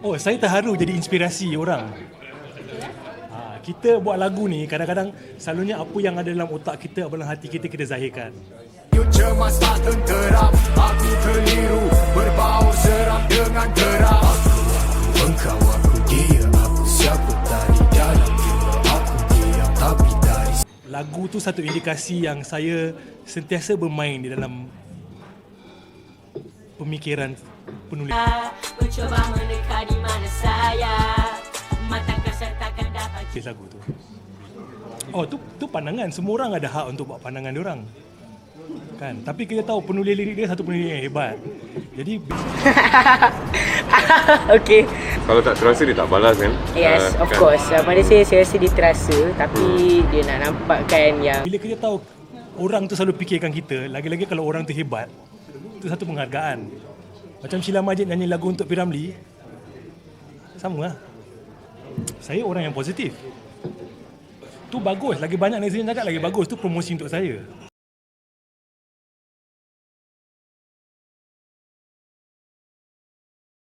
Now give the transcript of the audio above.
Oh, saya terharu jadi inspirasi orang. Ha, kita buat lagu ni kadang-kadang selalunya apa yang ada dalam otak kita, dalam hati kita kita zahirkan. You cemas tak tenteram Aku keliru Berbau seram dengan geram engkau aku dia Aku siapa tadi dalam Aku diam tapi dari Lagu tu satu indikasi yang saya sentiasa bermain di dalam pemikiran penulis. Mencoba mendekati mana saya Mata kasar takkan dapat Kes lagu tu. Oh, tu tu pandangan. Semua orang ada hak untuk buat pandangan dia orang. Kan? Tapi kita tahu penulis lirik dia satu penulis yang hebat. Jadi okay. Kalau tak terasa dia tak balas kan? Yes, Ah, of kan? course. Uh, pada saya, saya rasa dia terasa. Tapi dia nak nampakkan yang bila kita tahu orang tu selalu fikirkan kita, lagi-lagi kalau orang tu hebat, itu satu penghargaan. Macam Sheila Majid nyanyi lagu untuk P. Ramlee, sama lah. Saya orang yang positif. Tu bagus, lagi banyak netizen cakap lagi bagus, tu promosi untuk saya.